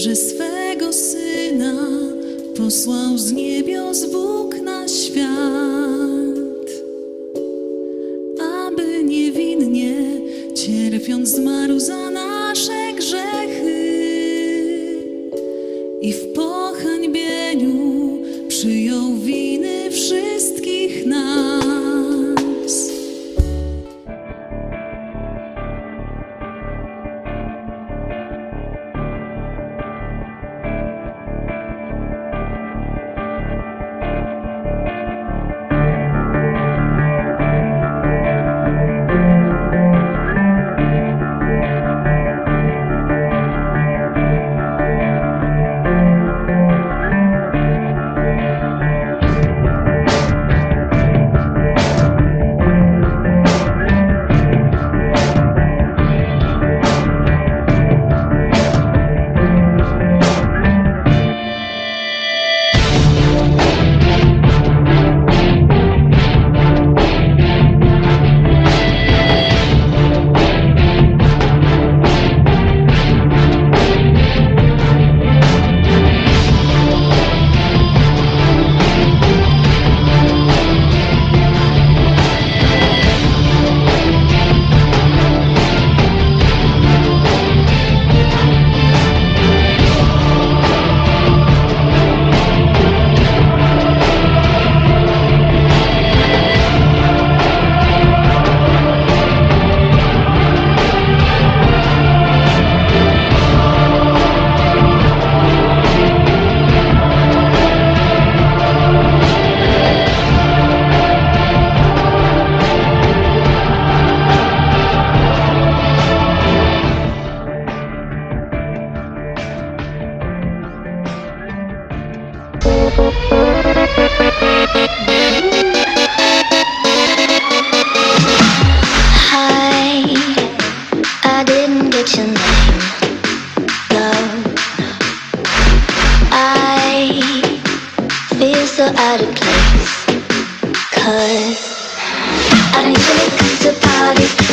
że swego Syna posłał z niebios Bóg na świat, aby niewinnie cierpiąc zmarł za nasze grzechy i w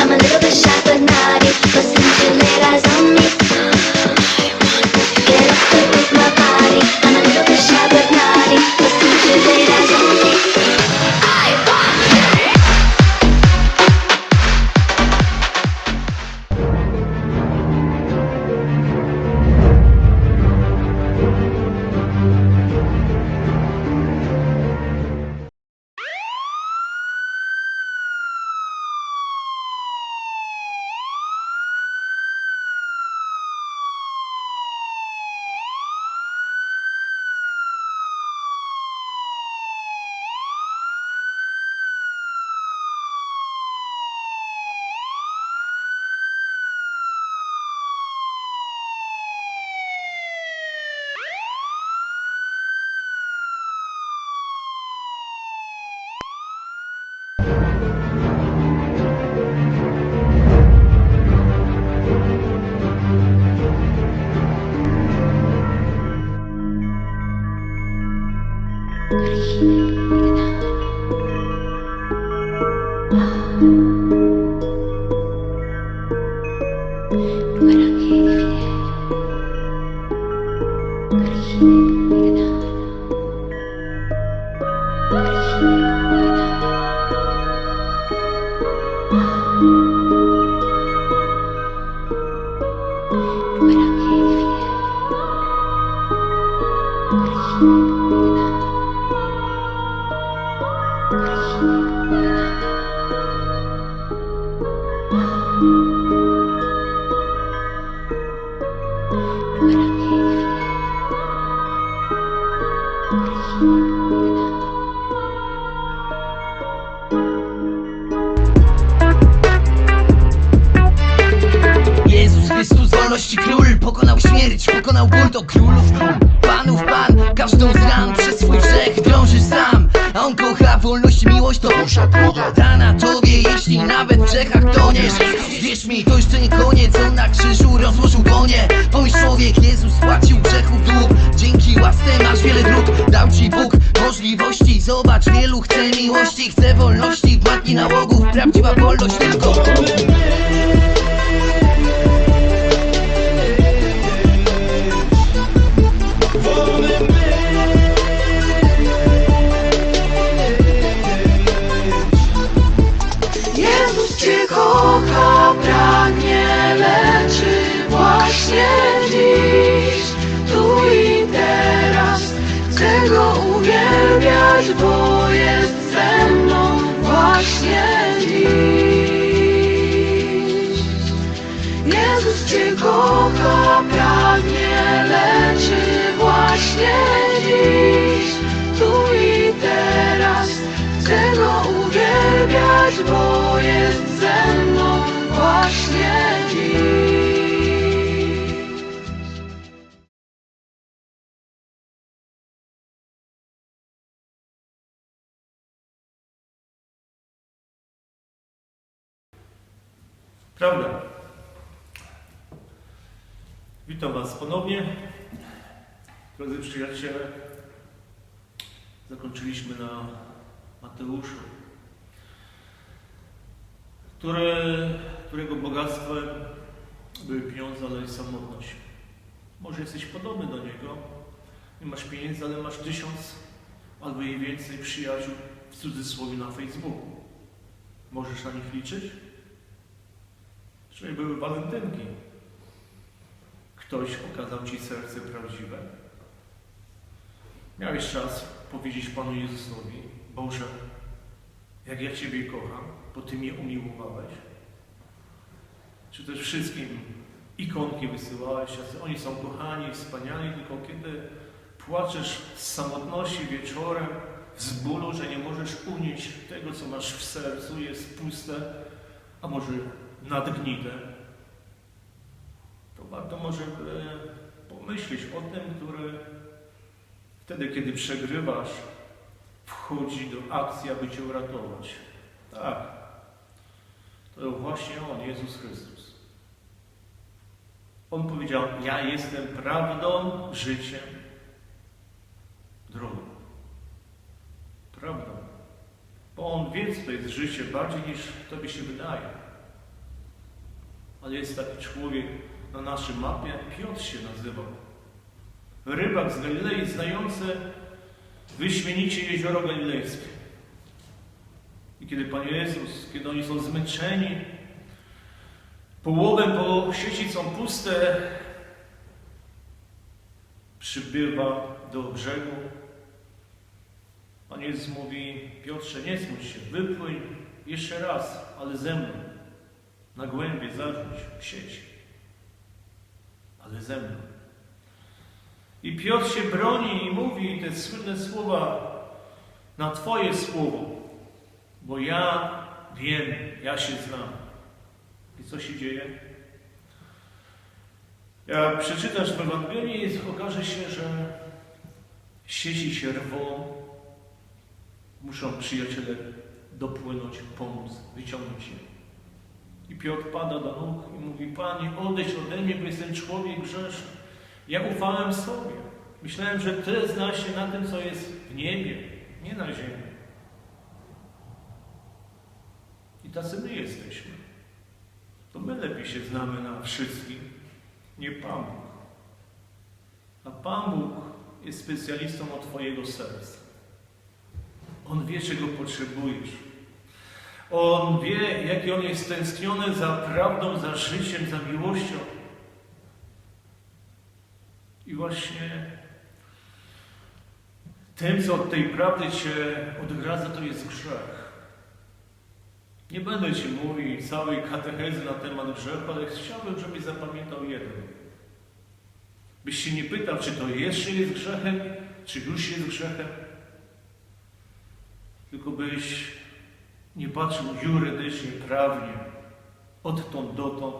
I'm a little bit shy but naughty. But since you laid eyes on me, Jezus pokonał ból To królów król, panów pan. Każdą z ran przez swój grzech drążysz sam. A on kocha wolności, miłość to dusza druga Dana tobie, jeśli nawet w grzechach toniesz Wierz mi, to jeszcze nie koniec, on na krzyżu rozłożył dłonie Twój człowiek, Jezus płacił grzechów dług. Dzięki łasce masz wiele dróg, dał ci Bóg możliwości. Zobacz, wielu chce miłości, chce wolności. Płatni nałogów, prawdziwa wolność właśnie dziś, tu i teraz. Chcę Go uwielbiać, bo jest ze mną właśnie dziś. Jezus Cię kocha, pragnie, leczy właśnie dziś, tu i teraz. Chcę Go uwielbiać, bo jest ze mną właśnie dziś. Prawda. Witam Was ponownie. Drodzy przyjaciele, zakończyliśmy na Mateuszu, który, którego bogactwem były pieniądze, ale i samotność. Może jesteś podobny do niego, nie masz pieniędzy, ale masz tysiąc albo i więcej przyjaciół w cudzysłowie na Facebooku. Możesz na nich liczyć? Czyli były walentynki. Ktoś okazał Ci serce prawdziwe. Miałeś czas powiedzieć Panu Jezusowi, Boże, jak ja Ciebie kocham, bo Ty mnie umiłowałeś. Czy też wszystkim ikonki wysyłałeś, oni są kochani, wspaniali, tylko kiedy płaczesz z samotności wieczorem, z bólu, że nie możesz unieść tego, co masz w sercu, jest puste, a może nadgnite, to warto może e, pomyśleć o tym, który wtedy, kiedy przegrywasz, wchodzi do akcji, aby Cię uratować. Tak. To właśnie On, Jezus Chrystus. On powiedział, ja jestem prawdą, życiem, drogą. Prawdą. Bo On wie, co to jest życie, bardziej niż Tobie się wydaje. Ale jest taki człowiek na naszej mapie, Piotr się nazywał. Rybak z Galilei, znający wyśmienicie jezioro galilejskie. I kiedy Pan Jezus, kiedy oni są zmęczeni, połowę po sieci są puste, przybywa do brzegu. Pan Jezus mówi, Piotrze, nie smuć się, wypłyń jeszcze raz, ale ze mną. Głębie zarzuć sieć, ale ze mną. I Piotr się broni i mówi te słynne słowa na Twoje słowo, bo ja wiem, ja się znam. I co się dzieje? Jak przeczytasz w Ewangelii, okaże się, że sieci się rwą, muszą przyjaciele dopłynąć, pomóc, wyciągnąć je. I Piotr pada do nóg i mówi, Panie, odejdź ode mnie, bo jestem człowiek grzeszny. Ja ufałem sobie. Myślałem, że Ty znasz się na tym, co jest w niebie, nie na ziemi. I tacy my jesteśmy. To my lepiej się znamy na wszystkim, nie Pan Bóg. A Pan Bóg jest specjalistą od Twojego serca. On wie, czego potrzebujesz. On wie, jaki on jest tęskniony za prawdą, za życiem, za miłością. I właśnie tym, co od tej prawdy Cię odgradza, to jest grzech. Nie będę Ci mówił całej katechezy na temat grzechu, ale chciałbym, żebyś zapamiętał jeden. Byś się nie pytał, czy to jeszcze jest grzechem, czy już jest grzechem, tylko byś nie patrzył jurydycznie, prawnie, odtąd dotąd,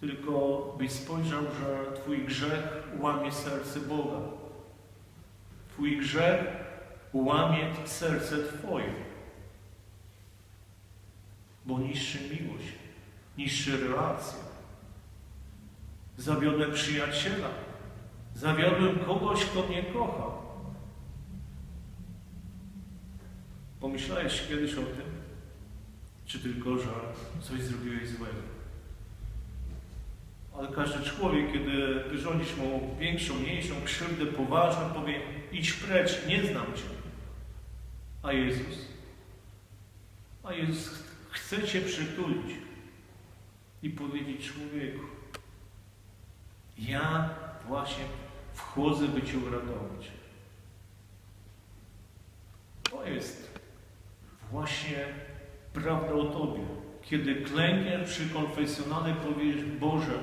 tylko byś spojrzał, że Twój grzech łamie serce Boga. Twój grzech łamie serce Twoje. Bo niszczy miłość, niszczy relacje. Zawiodłem przyjaciela, zawiodłem kogoś, kto mnie kocha. Pomyślałeś kiedyś o tym? Czy tylko, że coś zrobiłeś złego? Ale każdy człowiek, kiedy wyrządzisz mu większą, mniejszą krzywdę, poważną, powie idź precz, nie znam Cię. A Jezus? A Jezus chce Cię przytulić i powiedzieć człowieku, ja właśnie wchodzę, by Cię uratować. To jest właśnie prawda o Tobie. Kiedy klękniesz przy konfesjonale, powiesz, Boże,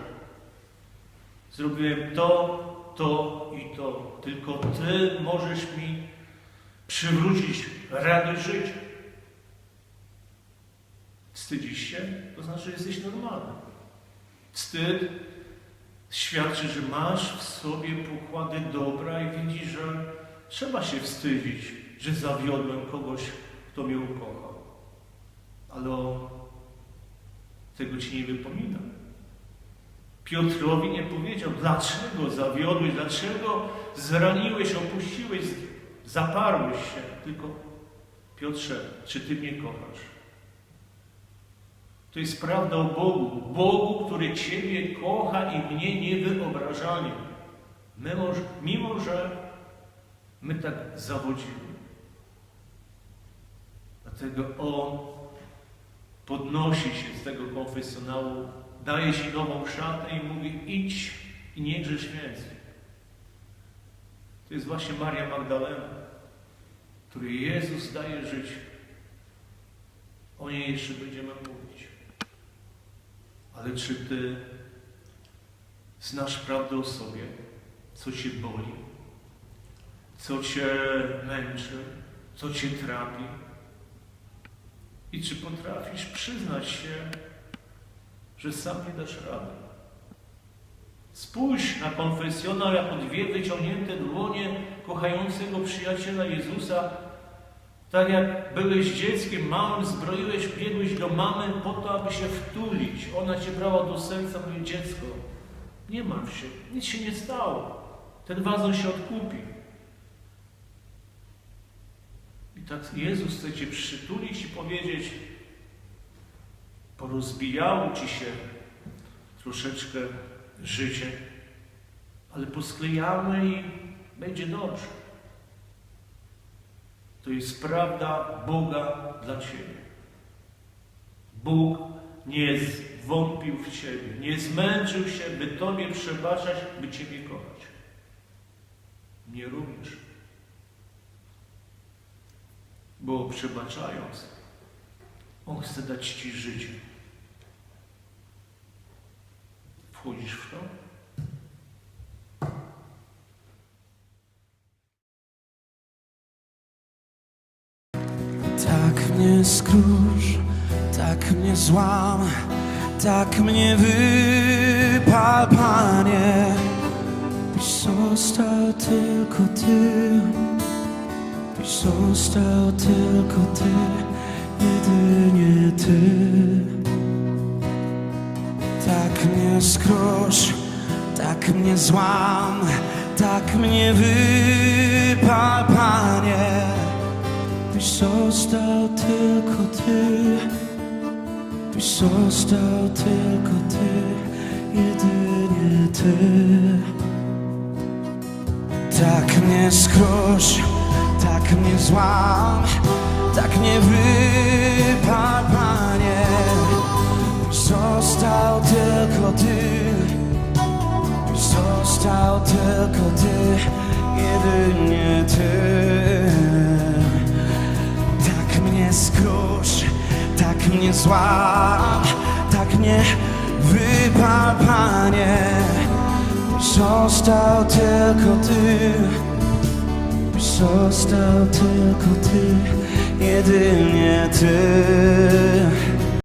zrobiłem to, to i to. Tylko Ty możesz mi przywrócić radość życia. Wstydzisz się? To znaczy, że jesteś normalny. Wstyd świadczy, że masz w sobie pokłady dobra i widzisz, że trzeba się wstydzić, że zawiodłem kogoś, kto mnie ukochał. Ale on tego ci nie wypomina. Piotrowi nie powiedział, dlaczego zawiodłeś, dlaczego zraniłeś, opuściłeś, zaparłeś się. Tylko Piotrze, czy ty mnie kochasz? To jest prawda o Bogu. Bogu, który Ciebie kocha i mnie niewyobrażalnie. Mimo, mimo że my tak zawodzimy. Dlatego On podnosi się z tego konfesjonału, daje Ci nową szatę i mówi idź i nie grzesz więcej. To jest właśnie Maria Magdalena, której Jezus daje życie. O niej jeszcze będziemy mówić. Ale czy Ty znasz prawdę o sobie? Co Cię boli? Co Cię męczy? Co Cię trapi? I czy potrafisz przyznać się, że sam nie dasz rady? Spójrz na konfesjonał jako dwie wyciągnięte dłonie kochającego przyjaciela Jezusa, tak jak byłeś dzieckiem małym, zbroiłeś, biegłeś do mamy po to, aby się wtulić. Ona cię brała do serca, moje dziecko. Nie martw się, nic się nie stało. Ten wazon się odkupi. I tak Jezus chce cię przytulić i powiedzieć, porozbijało ci się troszeczkę życie, ale posklejamy i będzie dobrze. To jest prawda Boga dla Ciebie. Bóg nie zwątpił w Ciebie, nie zmęczył się, by Tobie przebaczać, by Ciebie kochać. Nie również. Bo przebaczając, On chce dać Ci życie. Wchodzisz w to? Tak mnie skróż, tak mnie złam, tak mnie wypal, Panie. Został tylko Ty, został tylko Ty, jedynie Ty. Tak mnie skróż, tak mnie złam, tak mnie wypal, Panie. Byś został tylko Ty, byś został tylko Ty, jedynie Ty. Tak mnie skrusz, tak mnie złam, tak mnie wypal, Panie. Został tylko Ty, został tylko Ty, jedynie Ty. Tak mnie skrusz, tak mnie złam, tak mnie wypal, Panie. Został tylko Ty, så stolt til å gå til, jeg døgn